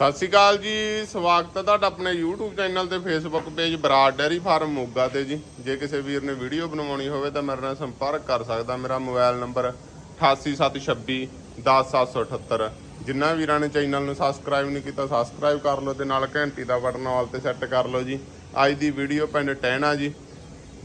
ਸਤਿ ਸ਼੍ਰੀ ਅਕਾਲ ਜੀ, ਸਵਾਗਤ ਹੈ ਤੁਹਾਡਾ ਆਪਣੇ YouTube ਚੈਨਲ ਤੇ Facebook page Brar dairy farm Moga ਤੇ ਜੀ। ਜੇ ਕਿਸੇ ਵੀਰ ਨੇ ਵੀਡੀਓ ਬਣਵਾਉਣੀ ਹੋਵੇ ਤਾਂ ਮੇਰੇ ਨਾਲ ਸੰਪਰਕ ਕਰ ਸਕਦਾ। ਮੇਰਾ ਮੋਬਾਈਲ ਨੰਬਰ 88726 10778 ਜਿਨ੍ਹਾਂ ਵੀਰਾਂ ਨੇ ਚੈਨਲ ਨੂੰ ਸਬਸਕ੍ਰਾਈਬ ਨਹੀਂ ਕੀਤਾ ਸਬਸਕ੍ਰਾਈਬ ਕਰ ਲਓ ਤੇ ਨਾਲ ਘੰਟੀ ਦਾ ਬਟਨ ਆਲ ਤੇ ਸੈੱਟ ਕਰ ਲਓ ਜੀ। ਅੱਜ ਦੀ ਵੀਡੀਓ ਪਿੰਡ ਟਹਿਣਾ ਜੀ।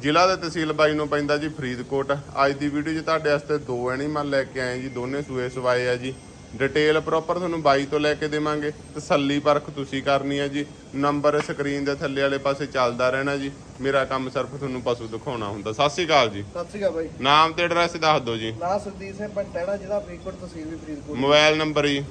ਜ਼ਿਲ੍ਹਾ ਦੇ ਤਹਿਸੀਲ ਬਾਈ ਨੂੰ ਪੈਂਦਾ ਜੀ ਫਰੀਦਕੋਟ। ਅੱਜ ਦੀ ਵੀਡੀਓ 'ਚ ਤੁਹਾਡੇ ਵਾਸਤੇ ਦੋ ਐਨੀਮਲ ਲੈ ਕੇ ਆਏ ਜੀ, ਦੋਨੇ ਸੂਏ ਸਵਾਏ ਆ ਜੀ। ਡਿਟੇਲ ਪ੍ਰੋਪਰ ਤੁਹਾਨੂੰ ਬਾਈ ਤੋਂ ਲੈ ਕੇ ਦੇਵਾਂਗੇ। ਤਸੱਲੀ ਪਰਖ ਤੁਸੀਂ ਕਰਨੀ ਹੈ ਜੀ। ਨੰਬਰ ਸਕਰੀਨ ਦੇ ਥੱਲੇ ਵਾਲੇ ਪਾਸੇ ਚੱਲਦਾ ਰਹਿਣਾ ਜੀ। ਮੇਰਾ ਕੰਮ ਸਿਰਫ ਤੁਹਾਨੂੰ ਪਸ਼ੂ ਦਿਖਾਉਣਾ ਹੁੰਦਾ। ਸਤਿ ਸ਼੍ਰੀ ਅਕਾਲ ਜੀ। ਸਤਿ ਸ਼੍ਰੀ ਅਕਾਲ ਬਾਈ। ਨਾਮ ਤੇ ਐਡਰੈਸ ਦੱਸ ਦਿਓ ਜੀ। ਨਾਂ ਸੁਖਦੀਪ ਸਿੰਘ ਟਹਿਣਾ ਜ਼ਿਲ੍ਹਾ ਫਰੀਦਕੋਟ ਤਹਿਸੀਲ ਵੀ ਫਰੀਦਕੋਟ। ਮੋਬਾਈਲ ਨੰਬਰ ਜੀ।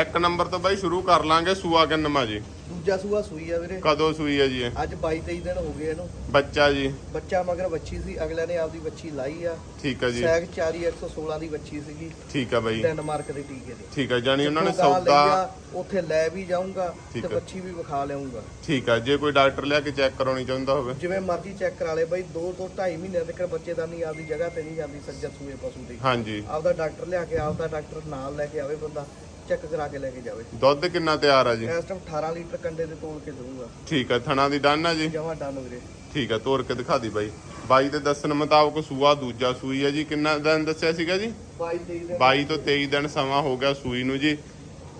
ਇੱਕ ਨੰਬਰ ਤੋਂ ਬਾਈ ਸ਼ੁਰੂ ਕਰ ਲਾਂਗੇ ਸੂਆ ਕਿੰਨਵਾਂ ਜੀ। ਦੂਜਾ ਸੂਆ ਸੂਈ ਆ ਵੀਰੇ। ਕਦੋਂ ਸੂਈ ਹੈ ਜੀ ਇਹ? ਅੱਜ 22 23 ਦਿਨ ਹੋ ਗਏ ਇਹਨੂੰ। ਬੱਚਾ ਜੀ। ਬੱਚਾ ਮਗਰ ਬੱਚੀ ਸੀ ਅਗਲੇ ਨੇ ਆਪਦੀ ਬੱਚੀ ਲਾਈ ਆ। ਠੀਕ ਹੈ ਜੀ। ਸੈਗ 4 116 ਦੀ ਬੱਚੀ ਸੀਗੀ। ਠੀਕ ਹੈ ਬਾਈ। ਡੈਨਮਾਰਕ ਦੇ ਟੀਕੇ ਦੇ। ਠੀਕ ਹੈ ਜਾਨੀ ਉਹਨਾਂ ਨੇ ਸੌਦਾ ਆ, ਉੱਥੇ ਲੈ ਵੀ ਜਾਊਂਗਾ ਤੇ ਆ। ਬੱਚੀ ਵੀ ਵਿਖਾ ਲਿਆਉਂਗਾ ਠੀਕ ਹੈ ਜੇ ਕੋਈ ਡਾਕਟਰ ਲਿਆ ਕੇ ਚੈੱਕ ਕਰਾਉਣੀ ਚਾਹੁੰਦਾ ਹੋਵੇ। ਜਿਵੇਂ ਮਰਜ਼ੀ ਚੈੱਕ ਕਰਾ ਲੇ ਬਾਈ 2 ਤੋਂ 2.5 ਮਹੀਨੇ ਤੱਕ ਬੱਚੇ ਦਾ ਨਹੀਂ ਆਪਦੀ ਜਗ੍ਹਾ ਤੇ ਨਹੀਂ ਜਾਂਦੀ ਸੱਜਾ ਸੂਏ ਪਸ਼ੂ ਦੀ। ਹਾਂਜੀ। ਆਪਦਾ ਡਾਕਟਰ ਲਿਆ ਕੇ ਆਪਦਾ ਡਾਕਟਰ ਨਾਲ ਲੈ ਕੇ ਆਵੇ ਬੰਦਾ। ਚੈੱਕ ਕਰਾ ਕੇ ਲੈ ਕੇ ਜਾਵੇ। ਦੁੱਧ ਕਿੰਨਾ ਤਿਆਰ ਆ ਜੀ? ਇਸ ਟਾਈਮ 18 ਲੀਟਰ ਕੰਡੇ ਦੇ ਤੋਲ ਕੇ ਦਊਗਾ। ਠੀਕ ਹੈ ਥਣਾ ਦੀ ਡਨ ਆ ਜੀ? ਜਮਾ ਡਨ ਵੀਰੇ। ਠੀਕ ਹੈ ਤੋਰ ਕੇ ਦਿਖਾ ਦੀ ਬਾਈ। ਬਾਈ ਦੇ ਦੱਸਣ ਮੁਤਾਬਕ ਸੂਆ ਦੂਜਾ ਸੂਈ ਹੈ ਜੀ। ਕਿੰਨਾ ਦਿਨ ਦੱਸਿਆ ਸੀਗਾ ਜੀ? 22 23 ਦੇ 22 ਤੋਂ 23 ਦਿਨ ਸਮਾਂ ਹੋ ਗਿਆ ਸੂਈ ਨੂੰ ਜੀ।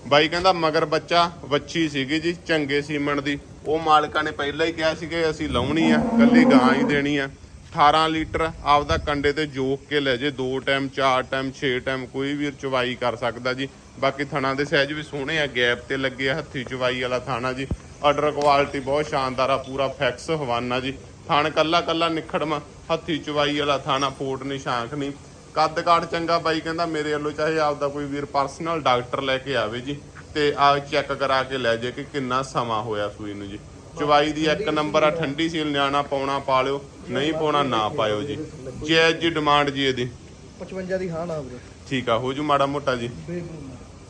ਬਾਈ ਕਹਿੰਦਾ ਮਗਰ ਬੱਚਾ ਵੱਛੀ ਸੀਗੀ ਜੀ ਚੰਗੇ ਸੀਮਣ ਦੀ। ਉਹ ਮਾਲਕਾਂ ਨੇ ਪਹਿਲਾਂ ਹੀ ਕਿਹਾ ਸੀ ਕਿ ਅਸੀਂ ਲਾਉਣੀ ਆ ਕੱਲੀ ਗਾਂ ਹੀ ਦੇਣੀ ਆ। 18 ਲੀਟਰ ਆਪਦਾ ਕੰਡੇ ਤੇ ਜੋਕ ਕੇ ਲੈ ਜੇ ਦੋ ਟਾਈਮ ਚਾਰ ਟਾਈਮ 6 ਟਾਈਮ ਕੋਈ ਵੀ ਚਵਾਈ ਕਰ ਸਕਦਾ ਜੀ। ਬਾਕੀ ਥਣਾ ਦੇ ਸਾਈਜ਼ ਵੀ ਸੋਹਣੇ ਆ ਗੈਪ ਤੇ ਲੱਗੇ ਆ ਹੱਥੀ ਚਵਾਈ ਵਾਲਾ ਥਾਣਾ ਜੀ। ਆਰਡਰ ਕੁਆਲਿਟੀ ਬਹੁਤ ਸ਼ਾਨਦਾਰ ਆ ਪੂਰਾ ਫੈਕਸ ਹਵਾਨਾ ਜੀ। ਥਣ ਕੱਲਾ ਕੱਲਾ ਨਿਖੜਮਾ ਹੱਥੀ ਚਵਾਈ ਵਾਲਾ ਥਾਣਾ ਫੋਟ ਨਹੀਂ ਸ਼ਾਂਖ ਨਹੀਂ। ਕੱਦ ਕਾਠ ਚੰਗਾ ਬਾਈ ਕਹਿੰਦਾ ਮੇਰੇ ਵੱਲੋਂ ਚਾਹੇ ਆਪਦਾ ਕੋਈ ਵੀਰ ਪਰਸਨਲ ਡਾਕਟਰ ਲੈ ਕੇ ਆਵੇ ਜੀ ਤੇ ਆ ਚੈੱਕ ਕਰਾ ਕੇ ਲੈ ਜੇ ਕਿ ਕਿੰਨਾ ਸਮਾਂ ਹੋਇਆ ਸੂਈ ਨੂੰ ਜੀ। ਚਵਾਈ ਦੀ ਇੱਕ ਨੰਬਰ ਆ ਠੰਡੀ ਸੀਲ ਨਿਆਣਾ ਪਾਉਣਾ ਪਾ ਲਿਓ ਨਹੀਂ ਪਾਉਣਾ ਨਾ ਪਾਇਓ ਜੀ। ਜੈਜ ਜੀ ਡਿਮਾਂਡ ਜੀ ਇਹਦੀ। 55 ਦੀ ਹਾਂ ਨਾ ਵੀਰੇ ਠੀਕ ਆ ਹੋ ਜੂ ਮਾੜਾ ਮੋਟਾ ਜੀ।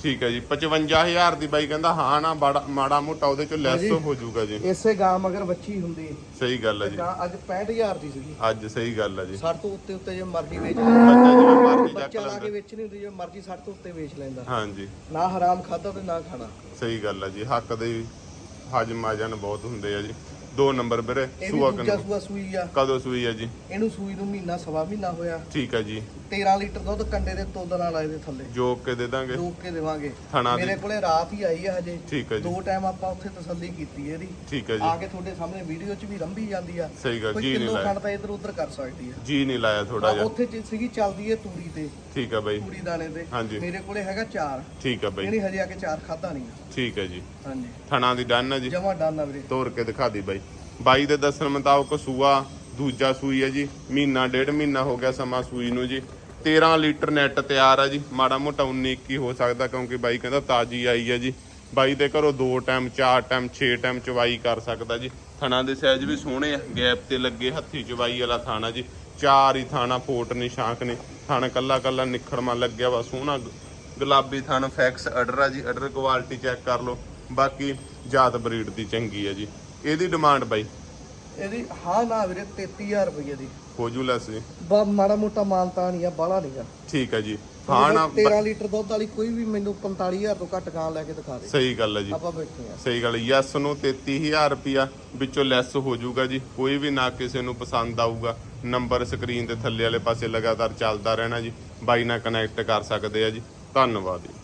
ਠੀਕ ਹੈ ਜੀ 55000 ਦੀ ਬਾਈ ਕਹਿੰਦਾ ਹਾਂ ਨਾ ਬਾੜਾ- ਮਾੜਾ ਮੋਟਾ ਉਹਦੇ ਚੋਂ ਲੈਸ। ਹੋ ਜਾਊਗਾ ਜੀ। ਇਸੇ ਗਾਂ ਮਗਰ ਬੱਚੀ ਹੁੰਦੀ। ਸਹੀ ਗੱਲ ਹੈ ਤੇ ਜੀ। ਗਾਂ ਅੱਜ 65000 ਦੀ ਸੀਗੀ। ਅੱਜ ਸਹੀ ਗੱਲ ਹੈ ਜੀ। 60 ਤੋਂ ਉੱਤੇ ਉੱਤੇ ਜੇ ਮਰਜ਼ੀ ਵੇਚ ਲੈ ਬੱਚਾ ਜਿਵੇਂ ਮਰਜ਼ੀ ਚੱਕ ਬੱਚਾ ਲਾ ਕੇ ਲੈਂਦਾ ਵੇਚਣੀ ਹੁੰਦੀ ਜੇ ਮਰਜ਼ੀ 60 ਤੋਂ ਉੱਤੇ ਵੇਚ ਲੈਂਦਾ। ਹਾਂਜੀ। ਨਾ ਹਰਾਮ ਖਾਦਾ ਤੇ ਨਾ ਖਾਣਾ। ਸਹੀ ਗੱਲ ਹੈ ਜੀ ਹੱਕ ਦੇ ਹਜਮ ਆ ਜਾਣ ਬਹੁਤ ਹੁੰਦੇ ਆ ਜੀ। ਦੋ ਨੰਬਰ ਵੀਰੇ ਇਹ ਵੀ ਸੂਆ ਦੂਜਾ ਕਿੰਨਾ। ਸੂਆ ਸੂਈ ਆ। ਕਦੋਂ ਸੂਈ ਹੈ ਜੀ? ਇਹਨੂੰ ਸੂਈ ਨੂੰ ਮਹੀਨਾ ਸਵਾ ਮਹੀਨਾ ਹੋਇਆ। ਠੀਕ ਹੈ ਜੀ। 13 ਲੀਟਰ ਦੁੱਧ ਕੰਡੇ ਦੇ ਤੋਦ ਨਾਲ ਆਏ ਦੇ ਥੱਲੇ। ਜੋਕ ਕੇ ਦੇ ਦਾਂਗੇ। ਰੋਕ ਕੇ ਦੇਵਾਂਗੇ। ਥਣਾ ਦੀ। ਮੇਰੇ ਕੋਲੇ ਰਾਤ ਹੀ ਆਈ ਆ ਹਜੇ। ਠੀਕ ਹੈ ਜੀ। ਦੋ ਟਾਈਮ ਆਪਾਂ ਉੱਥੇ ਤਸੱਲੀ ਕੀਤੀ ਇਹਦੀ। ਠੀਕ ਹੈ ਆ ਜੀ। ਕੇ ਤੁਹਾਡੇ ਸਾਹਮਣੇ ਵੀਡੀਓ 'ਚ ਵੀ ਰੰਭੀ ਜਾਂਦੀ ਆ। ਸਹੀ ਗੱਲ ਕੋਈ ਜੀ ਨਹੀਂ ਕਿਲੋ ਲਾਇਆ। ਖੰਡ ਤਾਂ ਇੱਧਰ ਉੱਧਰ ਕਰ ਸਕਦੀ ਆ। ਜੀ ਨਹੀਂ ਲਾਇਆ ਥੋੜਾ ਆ ਜਿਹਾ। ਉੱਥੇ ਚ ਸੀਗੀ ਚੱਲਦੀ ਏ ਤੂੜੀ ਤੇ। ਠੀਕ ਹੈ ਬਾਈ। ਤੂੜੀ ਦਾਣੇ ਤੇ। ਹਾਂਜੀ। ਮੇਰੇ ਕੋਲੇ ਹੈਗਾ ਚਾਰ। ਠੀਕ ਹੈ ਬਾਈ। ਇਹਨੇ ਹਜੇ ਆ ਕੇ ਚਾਰ ਖਾਦਾ ਨਹੀਂ ਠੀਕ ਹੈ ਜੀ। ਹਾਂਜੀ। ਥਣਾ ਦੀ ਡਨ ਹੈ ਜੀ। ਜਮਾ ਡਾਨਾ ਵੀਰੇ। ਤੋਰ ਕੇ ਦਿਖਾ ਦੀ ਬਾਈ। ਬਾਈ ਦੇ ਦੱਸਣ ਮੁਤਾਬਕ ਸੂਆ ਦੂਜਾ ਸੂਈ ਹੈ ਜੀ। ਮਹੀਨਾ ਡੇਢ ਮਹੀਨਾ ਹੋ ਗਿਆ ਸਮਾਂ ਸੂਈ ਨੂੰ ਜੀ। 13 ਲੀਟਰ ਨੈਟ ਤਿਆਰ ਆ ਜੀ। ਮਾੜਾ ਮੋਟਾ 19 21 ਹੋ ਸਕਦਾ ਕਿਉਂਕਿ ਬਾਈ ਕਹਿੰਦਾ ਤਾਜੀ ਆਈ ਹੈ ਜੀ। ਬਾਈ ਦੇ ਘਰੋਂ ਦੋ ਟਾਈਮ, ਚਾਰ ਟਾਈਮ, ਛੇ ਟਾਈਮ ਚਵਾਈ ਕਰ ਸਕਦਾ ਜੀ। ਥਣਾ ਦੇ ਸਾਈਜ਼ ਵੀ ਸੋਹਣੇ ਆ। ਗੈਪ ਤੇ ਲੱਗੇ ਹੱਥੀ ਚਵਾਈ ਵਾਲਾ ਥਾਣਾ ਜੀ। ਚਾਰ ਹੀ ਥਾਣਾ ਫੋਟ ਨਹੀਂ ਸ਼ਾਂਕ ਨੇ। ਥਣ ਕੱਲਾ ਕੱਲਾ ਨਿਖੜਮਾ ਲੱਗਿਆ ਵਾ। ਸੋਹਣਾ ਗੁਲਾਬੀ ਥਣ, ਫੈਕਸ, ਅਡਰ ਆ ਜੀ। ਅਡਰ ਕੁਆਲਿਟੀ ਚੈੱਕ ਕਰ ਲਓ। ਬਾਕੀ ਜਾਤ ਬਰੀਡ ਦੀ ਚੰਗੀ ਹੈ ਜੀ। ਇਹਦੀ ਡਿਮਾਂਡ ਬਾਈ? ਇਹਦੀ ਹਾਂ ਨਾ ਵੀਰੇ 33000 ਰੁਪਏ ਦੀ। ਹੋ ਜੂ ਲੈਸ ਜੀ ਬਾ ਮਾੜਾ ਮੋਟਾ ਮਾਨਤਾ ਨਹੀਂ ਆ ਬਾਹਲਾ ਨਹੀਂਗਾ ਠੀਕ ਹੈ ਜੀ। ਹਾਂ ਨਾ 13 ਲੀਟਰ ਦੁੱਧ ਵਾਲੀ ਕੋਈ ਵੀ ਮੈਨੂੰ 45000 ਤੋਂ ਘੱਟ ਗਾਂ ਲੈ ਕੇ ਦਿਖਾ ਦੇ। ਸਹੀ ਗੱਲ ਹੈ ਜੀ। ਆਪਾਂ ਬੈਠੇ ਆ। ਸਹੀ ਗੱਲ ਯੈਸ ਨੂੰ 33000 ਰੁਪਿਆ ਵਿੱਚੋਂ ਲੈਸ ਹੋ ਜਾਊਗਾ ਜੀ। ਕੋਈ ਵੀ ਨਾ ਕਿਸੇ ਨੂੰ ਪਸੰਦ ਆਊਗਾ। ਨੰਬਰ ਸਕਰੀਨ ਦੇ ਥੱਲੇ ਵਾਲੇ ਪਾਸੇ ਲਗਾਤਾਰ ਚੱਲਦਾ ਰਹਿਣਾ ਜੀ। ਬਾਈ ਨਾਲ ਕਨੈਕਟ ਕਰ ਸਕਦੇ ਆ ਜੀ। ਧੰਨਵਾਦ ਜੀ।